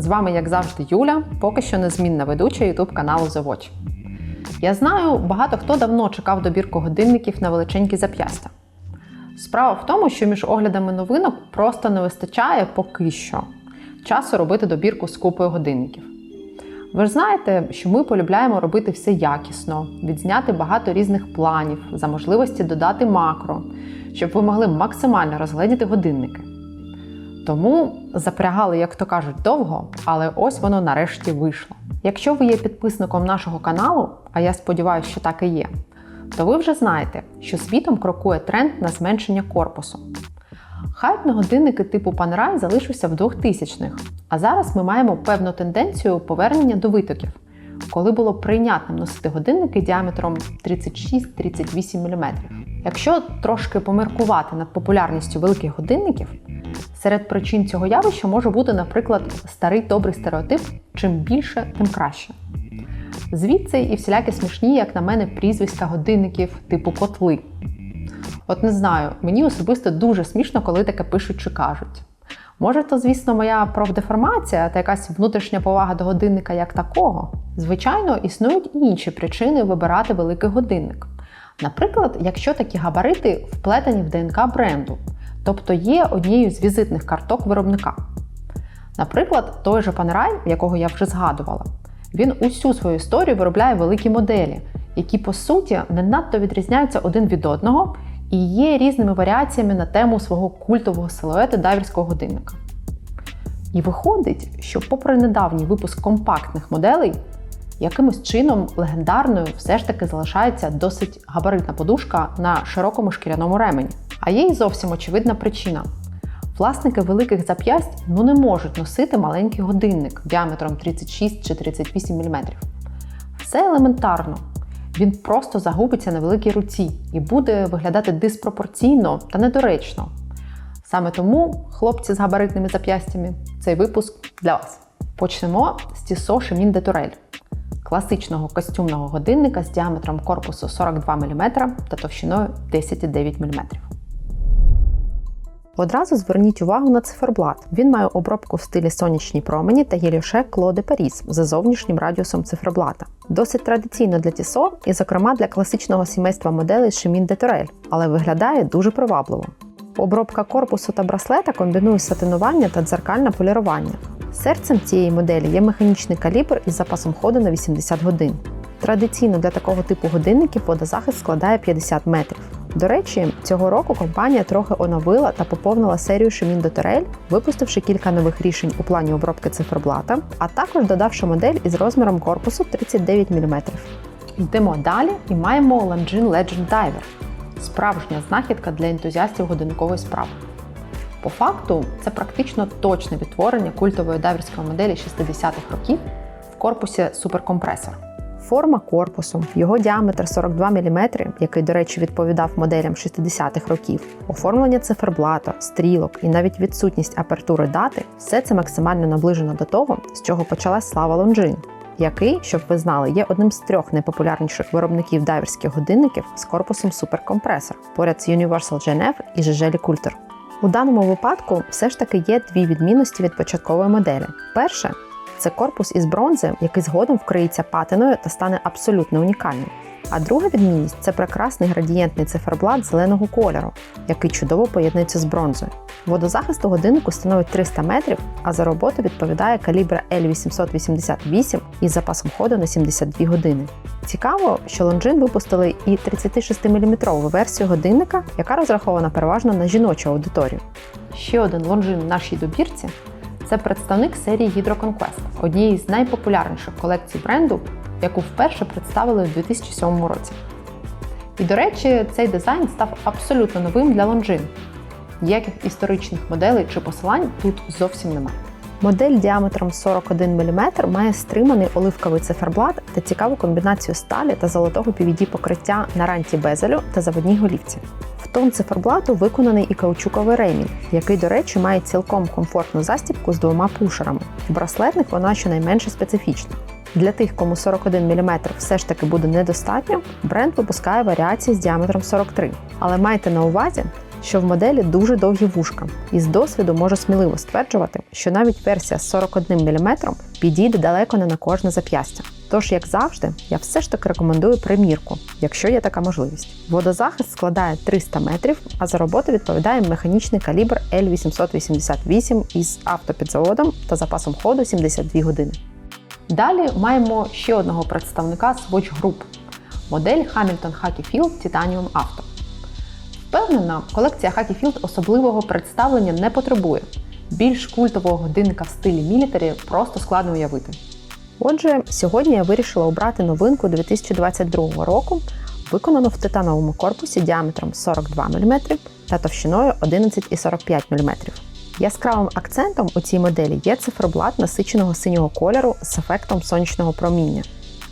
З вами, як завжди, Юля, поки що незмінна ведуча YouTube каналу Watch. Я знаю, багато хто давно чекав добірку годинників на величенькі зап'ястя. Справа в тому, що між оглядами новинок просто не вистачає поки що часу робити добірку з купою годинників. Ви ж знаєте, що ми полюбляємо робити все якісно, відзняти багато різних планів, за можливості додати макро, щоб ви могли максимально розгледіти годинники. Тому запрягали, як то кажуть, довго, але ось воно нарешті вийшло. Якщо ви є підписником нашого каналу, а я сподіваюся, що так і є, то ви вже знаєте, що світом крокує тренд на зменшення корпусу. Хайп на годинники типу Panerai залишився в 2000-х, а зараз ми маємо певну тенденцію повернення до витоків, коли було прийнятним носити годинники діаметром 36-38 мм. Якщо трошки поміркувати над популярністю великих годинників, серед причин цього явища може бути, наприклад, старий добрий стереотип чим більше, тим краще. Звідси і всілякі смішні, як на мене, прізвиська годинників типу котли. От не знаю, мені особисто дуже смішно, коли таке пишуть чи кажуть. Може, то, звісно, моя профдеформація та якась внутрішня повага до годинника як такого. Звичайно, існують і інші причини вибирати великий годинник. Наприклад, якщо такі габарити вплетені в ДНК бренду, тобто є однією з візитних карток виробника. Наприклад, той же Panerai, якого я вже згадувала, він усю свою історію виробляє великі моделі, які по суті не надто відрізняються один від одного і є різними варіаціями на тему свого культового силуету дайверського годинника. І виходить, що, попри недавній випуск компактних моделей, якимось чином легендарною все ж таки залишається досить габаритна подушка на широкому шкіряному ремені. А є й зовсім очевидна причина. Власники великих зап'ясть ну не можуть носити маленький годинник діаметром 36 чи 38 мм. Все елементарно. Він просто загубиться на великій руці і буде виглядати диспропорційно та недоречно. Саме тому, хлопці з габаритними зап'ястями, цей випуск для вас. Почнемо з Tissot Chemin de Tourelle – класичного костюмного годинника з діаметром корпусу 42 мм та товщиною 10,9 мм. Одразу зверніть увагу на циферблат. Він має обробку в стилі сонячні промені та геліше Кло де Паріс за зовнішнім радіусом циферблата. Досить традиційно для Тісо і, зокрема, для класичного сімейства моделей Chemin de Tourelle, але виглядає дуже привабливо. Обробка корпусу та браслета комбінує сатинування та дзеркальне полірування. Серцем цієї моделі є механічний калібр із запасом ходу на 80 годин. Традиційно для такого типу годинників водозахист складає 50 метрів. До речі, цього року компанія трохи оновила та поповнила серію Chemin de Tourelle, випустивши кілька нових рішень у плані обробки циферблата, а також додавши модель із розміром корпусу 39 мм. Йдемо далі і маємо Longines Legend Diver – справжня знахідка для ентузіастів годинникової справи. По факту, це практично точне відтворення культової дайверської моделі 60-х років в корпусі суперкомпресор. Форма корпусу, його діаметр 42 мм, який, до речі, відповідав моделям 60-х років, оформлення циферблата, стрілок і навіть відсутність апертури дати все це максимально наближено до того, з чого почалась слава Longines, який, щоб ви знали, є одним з трьох найпопулярніших виробників дайверських годинників з корпусом суперкомпресор поряд з Universal Genève і Жежелі Coulter. У даному випадку все ж таки є дві відмінності від початкової моделі. Перше це корпус із бронзи, який згодом вкриється патиною та стане абсолютно унікальним. А друга відмінність це прекрасний градієнтний циферблат зеленого кольору, який чудово поєднується з бронзою. Водозахист у годиннику становить 300 метрів, а за роботу відповідає калібра L888 із запасом ходу на 72 години. Цікаво, що Longines випустили і 36-мм версію годинника, яка розрахована переважно на жіночу аудиторію. Ще один Longines в нашій добірці це представник серії Hydro однієї з найпопулярніших колекцій бренду, яку вперше представили у 2007 році. І, до речі, цей дизайн став абсолютно новим для Longines. Ніяких історичних моделей чи посилань тут зовсім немає. Модель діаметром 41 мм має стриманий оливковий циферблат та цікаву комбінацію сталі та золотого PVD покриття на ранті безелю та заводній голівці. В тон циферблату виконаний і каучуковий ремінь, який, до речі, має цілком комфортну застібку з двома пушерами. Браслетник вона щонайменше специфічна. Для тих, кому 41 мм все ж таки буде недостатньо, бренд випускає варіації з діаметром 43. Але майте на увазі, що в моделі дуже довгі вушка, і з досвіду можу сміливо стверджувати, що навіть версія з 41 мм підійде далеко не на кожне зап'ястя. Тож, як завжди, я все ж таки рекомендую примірку, якщо є така можливість. Водозахист складає 300 метрів, а за роботу відповідає механічний калібр L888 із автопідзаводом та запасом ходу 72 години. Далі маємо ще одного представника Swatch Group – модель Hamilton Hacky Field Titanium Auto. Впевнена, колекція Hacky Field особливого представлення не потребує. Більш культового годинника в стилі мілітарі просто складно уявити. Отже, сьогодні я вирішила обрати новинку 2022 року, виконану в титановому корпусі діаметром 42 мм та товщиною 11,45 мм. Яскравим акцентом у цій моделі є циферблат насиченого синього кольору з ефектом сонячного проміння.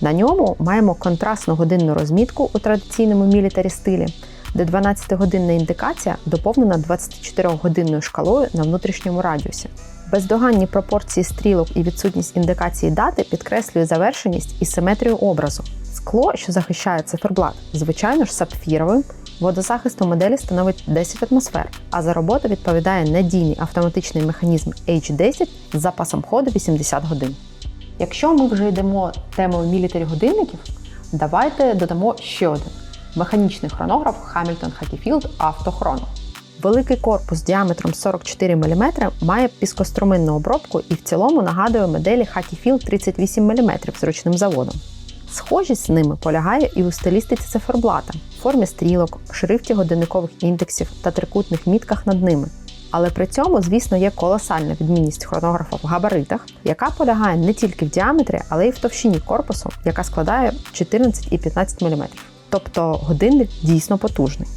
На ньому маємо контрастну годинну розмітку у традиційному мілітарі стилі, де 12-годинна індикація доповнена 24-годинною шкалою на внутрішньому радіусі. Бездоганні пропорції стрілок і відсутність індикації дати підкреслює завершеність і симетрію образу. Скло, що захищає циферблат, звичайно ж сапфіровим. Водозахист у моделі становить 10 атмосфер, а за роботу відповідає надійний автоматичний механізм H10 з запасом ходу 80 годин. Якщо ми вже йдемо темою мілітарі годинників, давайте додамо ще один механічний хронограф Hamilton Hackeyfield Автохрон. Великий корпус діаметром 44 мм має піскоструминну обробку і в цілому нагадує моделі Hackeyfield 38 мм з ручним заводом. Схожість з ними полягає і у стилістиці циферблата, формі стрілок, шрифті годинникових індексів та трикутних мітках над ними. Але при цьому, звісно, є колосальна відмінність хронографа в габаритах, яка полягає не тільки в діаметрі, але й в товщині корпусу, яка складає 14 і 15 мм. Тобто годинник дійсно потужний.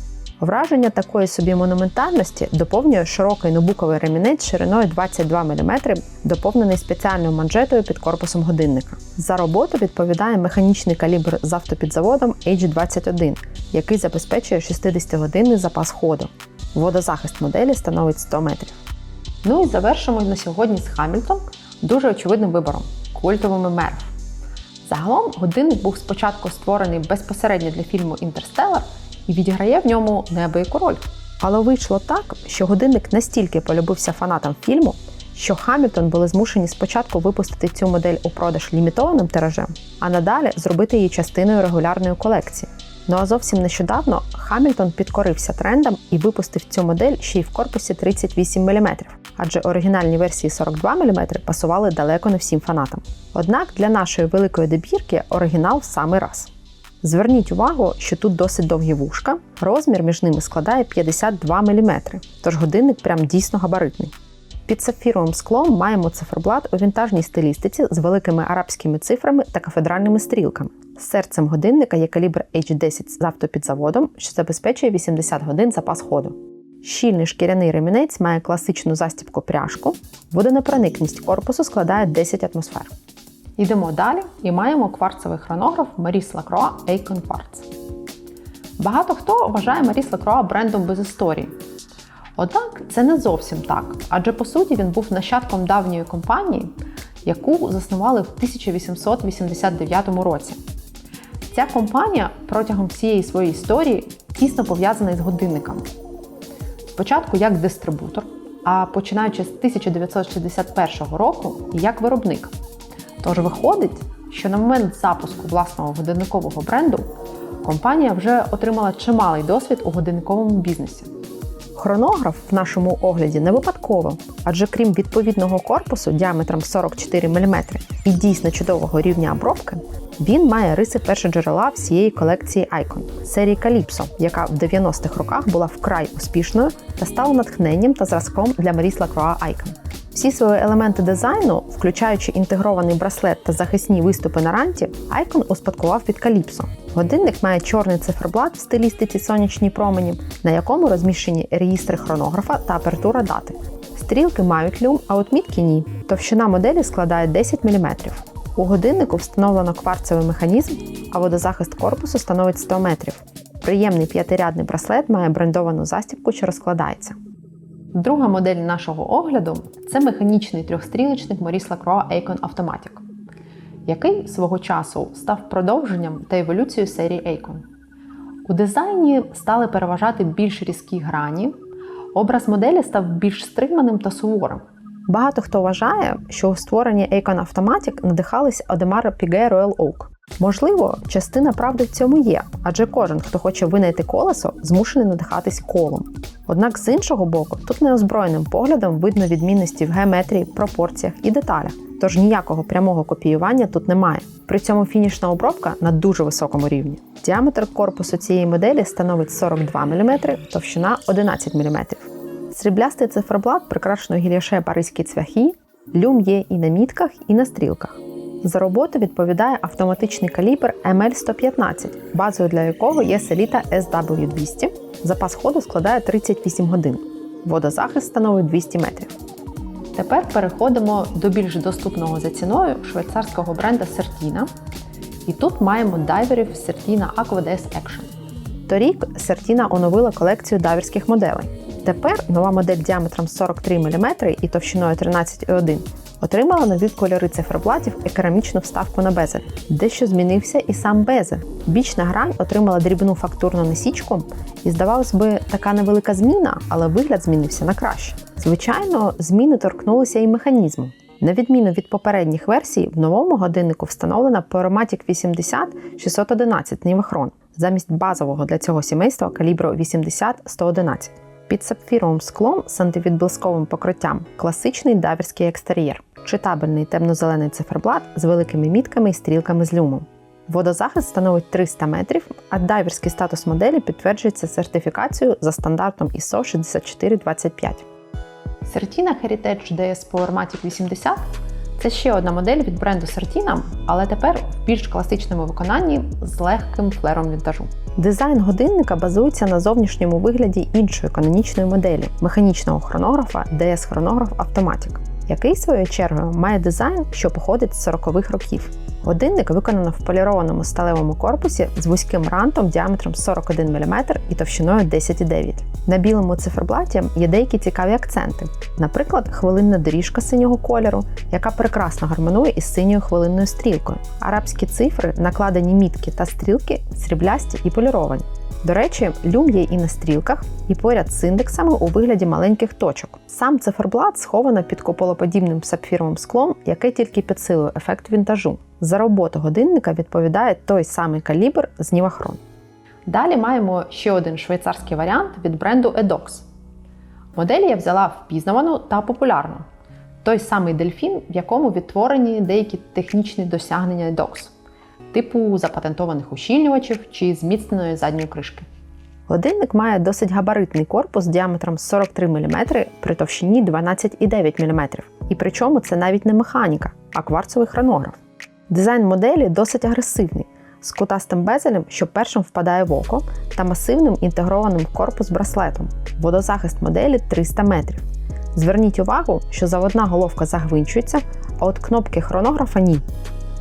Враження такої собі монументальності доповнює широкий нобуковий ремінець шириною 22 мм, доповнений спеціальною манжетою під корпусом годинника. За роботу відповідає механічний калібр з автопідзаводом H21, який забезпечує 60-годинний запас ходу. Водозахист моделі становить 100 метрів. Ну і завершимо на сьогодні з Хамільтон дуже очевидним вибором культовими мерф. Загалом годинник був спочатку створений безпосередньо для фільму Інтерстелар і відіграє в ньому неабияку роль. Але вийшло так, що годинник настільки полюбився фанатам фільму, що Хамільтон були змушені спочатку випустити цю модель у продаж лімітованим тиражем, а надалі зробити її частиною регулярної колекції. Ну а зовсім нещодавно Хамільтон підкорився трендам і випустив цю модель ще й в корпусі 38 мм, адже оригінальні версії 42 мм пасували далеко не всім фанатам. Однак для нашої великої добірки оригінал в самий раз. Зверніть увагу, що тут досить довгі вушка, розмір між ними складає 52 мм, тож годинник прям дійсно габаритний. Під сапфіровим склом маємо циферблат у вінтажній стилістиці з великими арабськими цифрами та кафедральними стрілками. Серцем годинника є калібр H10 з автопідзаводом, що забезпечує 80 годин запас ходу. Щільний шкіряний ремінець має класичну застібку пряжку, водонепроникність корпусу складає 10 атмосфер. Йдемо далі і маємо кварцевий хронограф Maurice Lacroix Icon Quartz. Багато хто вважає Maurice Lacroix брендом без історії. Однак це не зовсім так, адже по суті він був нащадком давньої компанії, яку заснували в 1889 році. Ця компанія протягом всієї своєї історії тісно пов'язана із годинниками. Спочатку як дистрибутор, а починаючи з 1961 року як виробник. Тож виходить, що на момент запуску власного годинникового бренду компанія вже отримала чималий досвід у годинниковому бізнесі. Хронограф в нашому огляді не випадково, адже крім відповідного корпусу діаметром 44 мм і дійсно чудового рівня обробки, він має риси першоджерела всієї колекції Icon серії Calypso, яка в 90-х роках була вкрай успішною та стала натхненням та зразком для Maurice Lacroix Icon. Всі свої елементи дизайну, включаючи інтегрований браслет та захисні виступи на ранті, Icon успадкував від Calypso. Годинник має чорний циферблат в стилістиці сонячні промені, на якому розміщені реєстри хронографа та апертура дати. Стрілки мають люм, а от мітки ні. Товщина моделі складає 10 мм. У годиннику встановлено кварцевий механізм, а водозахист корпусу становить 100 метрів. Приємний п'ятирядний браслет має брендовану застібку, що розкладається. Друга модель нашого огляду це механічний трьохстрілочник Maurice Lacroix Icon Automatic, який свого часу став продовженням та еволюцією серії Icon. У дизайні стали переважати більш різкі грані, образ моделі став більш стриманим та суворим. Багато хто вважає, що у створенні Icon Automatic надихались Одемара Піге Royal Oak. Можливо, частина правди в цьому є, адже кожен, хто хоче винайти колесо, змушений надихатись колом. Однак з іншого боку, тут неозброєним поглядом видно відмінності в геометрії, пропорціях і деталях, тож ніякого прямого копіювання тут немає. При цьому фінішна обробка на дуже високому рівні. Діаметр корпусу цієї моделі становить 42 мм, товщина 11 мм. Сріблястий циферблат прикрашено гіліше паризькі цвяхи, люм є і на мітках, і на стрілках. За роботу відповідає автоматичний калібр ML115, базою для якого є селіта SW200. Запас ходу складає 38 годин. Водозахист становить 200 метрів. Тепер переходимо до більш доступного за ціною швейцарського бренда Certina. І тут маємо дайверів Certina Aqua DS Action. Торік Certina оновила колекцію дайверських моделей. Тепер нова модель діаметром 43 мм і товщиною 13,1 отримала нові кольори циферблатів і керамічну вставку на безель. Дещо змінився і сам безель. Бічна грань отримала дрібну фактурну насічку, і здавалось би, така невелика зміна, але вигляд змінився на краще. Звичайно, зміни торкнулися і механізму. На відміну від попередніх версій, в новому годиннику встановлена Poromatic 80 611 нівахрон замість базового для цього сімейства калібру 80-111. Під сапфіровим склом з антивідблисковим покриттям класичний дайверський екстер'єр, читабельний темно-зелений циферблат з великими мітками і стрілками з люмом. Водозахист становить 300 метрів, а дайверський статус моделі підтверджується сертифікацією за стандартом ISO 6425. Certina Heritage DS Powermatic 80 це ще одна модель від бренду Certina, але тепер в більш класичному виконанні з легким флером вінтажу. Дизайн годинника базується на зовнішньому вигляді іншої канонічної моделі механічного хронографа DS Chronograph Automatic, який своєю чергою має дизайн, що походить з 40-х років. Годинник виконано в полірованому сталевому корпусі з вузьким рантом діаметром 41 мм і товщиною 10,9 На білому циферблаті є деякі цікаві акценти, наприклад, хвилинна доріжка синього кольору, яка прекрасно гармонує із синьою хвилинною стрілкою. Арабські цифри, накладені мітки та стрілки, сріблясті і поліровані. До речі, люм є і на стрілках, і поряд з індексами у вигляді маленьких точок. Сам циферблат сховано під куполоподібним сапфіровим склом, яке тільки підсилує ефект вінтажу. За роботу годинника відповідає той самий калібр з Нівахрон. Далі маємо ще один швейцарський варіант від бренду Edox. Модель я взяла впізнавану та популярну. Той самий дельфін, в якому відтворені деякі технічні досягнення Edox типу запатентованих ущільнювачів чи зміцненої задньої кришки. Годинник має досить габаритний корпус діаметром 43 мм при товщині 12,9 мм. І причому це навіть не механіка, а кварцовий хронограф. Дизайн моделі досить агресивний, з кутастим безелем, що першим впадає в око, та масивним інтегрованим корпус браслетом. Водозахист моделі 300 метрів. Зверніть увагу, що заводна головка загвинчується, а от кнопки хронографа ні.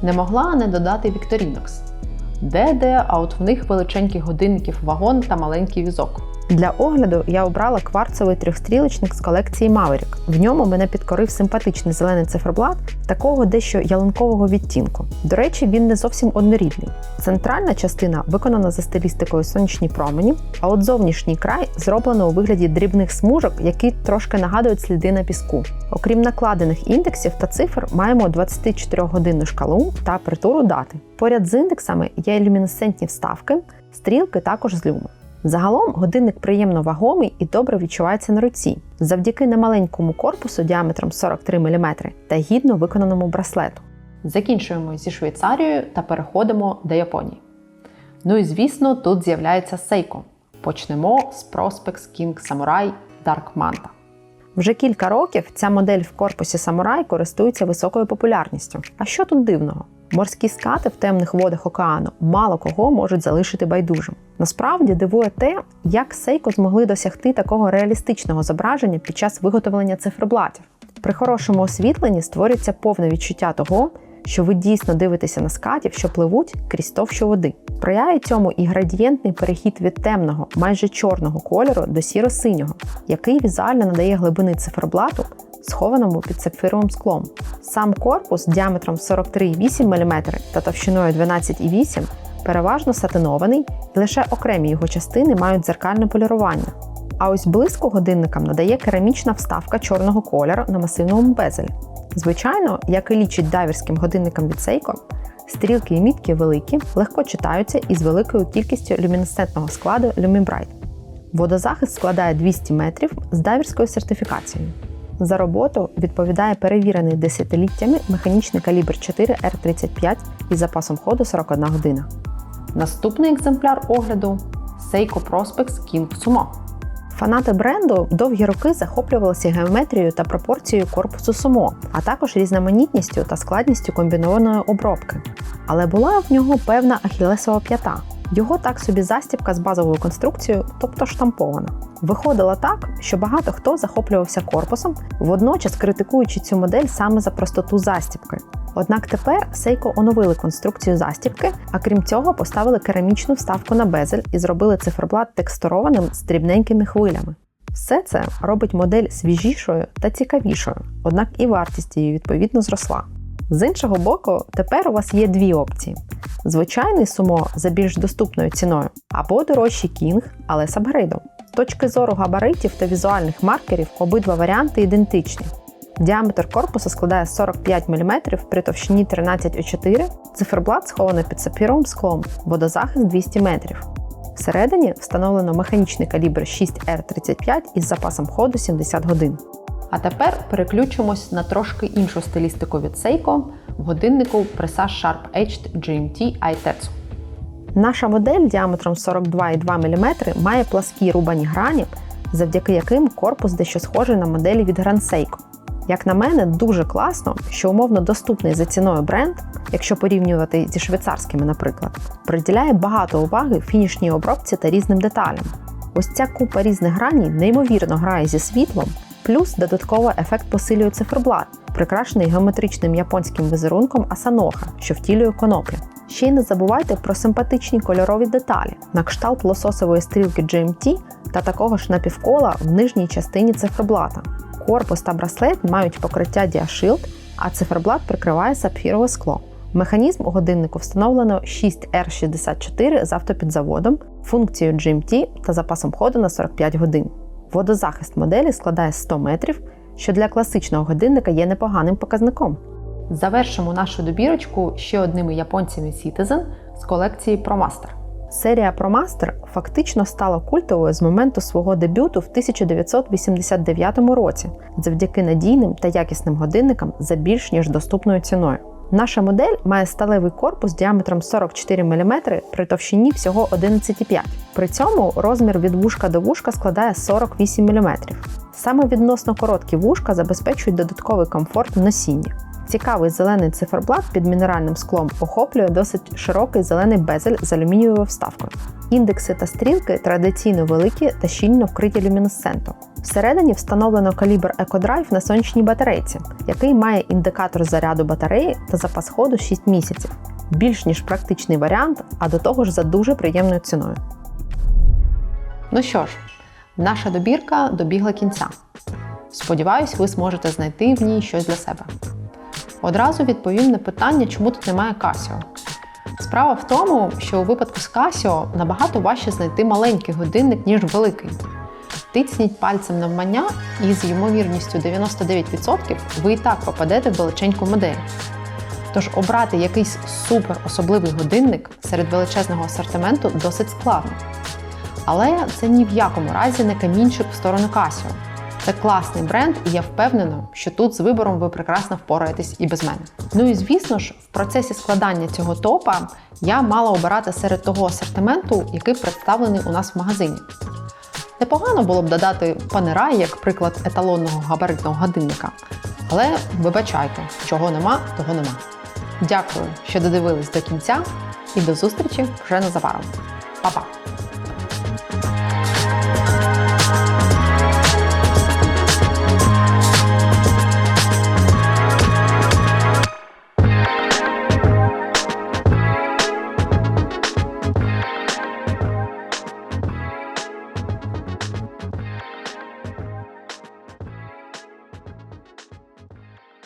Не могла не додати Victorinox. Де-де, а от в них величеньких годинників вагон та маленький візок. Для огляду я обрала кварцевий трьохстрілечник з колекції Maverick. В ньому мене підкорив симпатичний зелений циферблат такого дещо ялинкового відтінку. До речі, він не зовсім однорідний. Центральна частина виконана за стилістикою сонячні промені, а от зовнішній край зроблено у вигляді дрібних смужок, які трошки нагадують сліди на піску. Окрім накладених індексів та цифр, маємо 24-годинну шкалу та апертуру дати. Поряд з індексами є ілюмінесцентні вставки, стрілки також з люму. Загалом годинник приємно вагомий і добре відчувається на руці, завдяки немаленькому корпусу діаметром 43 мм та гідно виконаному браслету. Закінчуємо зі Швейцарією та переходимо до Японії. Ну і звісно, тут з'являється Seiko. Почнемо з Prospex King Samurai Dark Manta. Вже кілька років ця модель в корпусі Samurai користується високою популярністю. А що тут дивного? Морські скати в темних водах океану мало кого можуть залишити байдужим. Насправді дивує те, як Сейко змогли досягти такого реалістичного зображення під час виготовлення циферблатів. При хорошому освітленні створюється повне відчуття того, що ви дійсно дивитеся на скатів, що пливуть крізь товщу води. Сприяє цьому і градієнтний перехід від темного, майже чорного кольору до сіро-синього, який візуально надає глибини циферблату, схованому під сапфировим склом. Сам корпус діаметром 43,8 мм та товщиною 12,8 переважно сатинований, і лише окремі його частини мають дзеркальне полірування. А ось блиску годинникам надає керамічна вставка чорного кольору на масивному безелі. Звичайно, як і лічить дайверським годинникам від Seiko, стрілки і мітки великі, легко читаються і з великою кількістю люмінесцентного складу LumiBrite. Водозахист складає 200 метрів з дайверською сертифікацією. За роботу відповідає перевірений десятиліттями механічний калібр 4 R35 із запасом ходу 41 година. Наступний екземпляр огляду Seiko Prospex King Sumo. Фанати бренду довгі роки захоплювалися геометрією та пропорцією корпусу сумо, а також різноманітністю та складністю комбінованої обробки. Але була в нього певна ахілесова п'ята. Його так собі застібка з базовою конструкцією, тобто штампована. Виходило так, що багато хто захоплювався корпусом, водночас критикуючи цю модель саме за простоту застібки. Однак тепер Seiko оновили конструкцію застібки, а крім цього, поставили керамічну вставку на безель і зробили циферблат текстурованим з дрібненькими хвилями. Все це робить модель свіжішою та цікавішою, однак і вартість її відповідно зросла. З іншого боку, тепер у вас є дві опції: звичайний сумо за більш доступною ціною, або дорожчий кінг, але з апгрейдом. З точки зору габаритів та візуальних маркерів обидва варіанти ідентичні. Діаметр корпусу складає 45 мм при товщині 13,4 циферблат схований під сапфіровим склом, водозахист 200 метрів. Всередині встановлено механічний калібр 6R35 із запасом ходу 70 годин. А тепер переключимось на трошки іншу стилістику від Seiko годиннику Presage Sharp Edged GMT iTetsu. Наша модель діаметром 42,2 мм має пласкі рубані грані, завдяки яким корпус дещо схожий на моделі від Grand Seiko. Як на мене, дуже класно, що умовно доступний за ціною бренд, якщо порівнювати зі швейцарськими, наприклад, приділяє багато уваги фінішній обробці та різним деталям. Ось ця купа різних граній неймовірно грає зі світлом, плюс додатково ефект посилює циферблат, прикрашений геометричним японським візерунком Асаноха, що втілює коноплі. Ще й не забувайте про симпатичні кольорові деталі на кшталт лососової стрілки GMT та такого ж напівкола в нижній частині циферблата. Корпус та браслет мають покриття Diashield, а циферблат прикриває сапфірове скло. Механізм у годиннику встановлено 6R64 з автопідзаводом, функцією GMT та запасом ходу на 45 годин. Водозахист моделі складає 100 метрів, що для класичного годинника є непоганим показником. Завершимо нашу добірочку ще одними японцями Citizen з колекції ProMaster. Серія ProMaster фактично стала культовою з моменту свого дебюту в 1989 році завдяки надійним та якісним годинникам за більш ніж доступною ціною. Наша модель має сталевий корпус діаметром 44 мм при товщині всього 11,5. При цьому розмір від вушка до вушка складає 48 мм. Саме відносно короткі вушка забезпечують додатковий комфорт в носінні. Цікавий зелений циферблат під мінеральним склом охоплює досить широкий зелений безель з алюмінієвою вставкою. Індекси та стрілки традиційно великі та щільно вкриті люмінесцентом. Всередині встановлено калібр EcoDrive на сонячній батарейці, який має індикатор заряду батареї та запас ходу 6 місяців. Більш ніж практичний варіант, а до того ж за дуже приємною ціною. Ну що ж, наша добірка добігла кінця. Сподіваюсь, ви зможете знайти в ній щось для себе. Одразу відповім на питання, чому тут немає Casio. Справа в тому, що у випадку з Casio набагато важче знайти маленький годинник, ніж великий. Тицніть пальцем навмання, і з ймовірністю 99% ви і так попадете в величеньку модель. Тож обрати якийсь супер особливий годинник серед величезного асортименту досить складно. Але це ні в якому разі не камінчик в сторону Casio. Це класний бренд, і я впевнена, що тут з вибором ви прекрасно впораєтесь і без мене. Ну і звісно ж, в процесі складання цього топа я мала обирати серед того асортименту, який представлений у нас в магазині. Непогано було б додати панера як приклад еталонного габаритного годинника. Але вибачайте, чого нема, того нема. Дякую, що додивились до кінця, і до зустрічі вже незабаром. Па-па!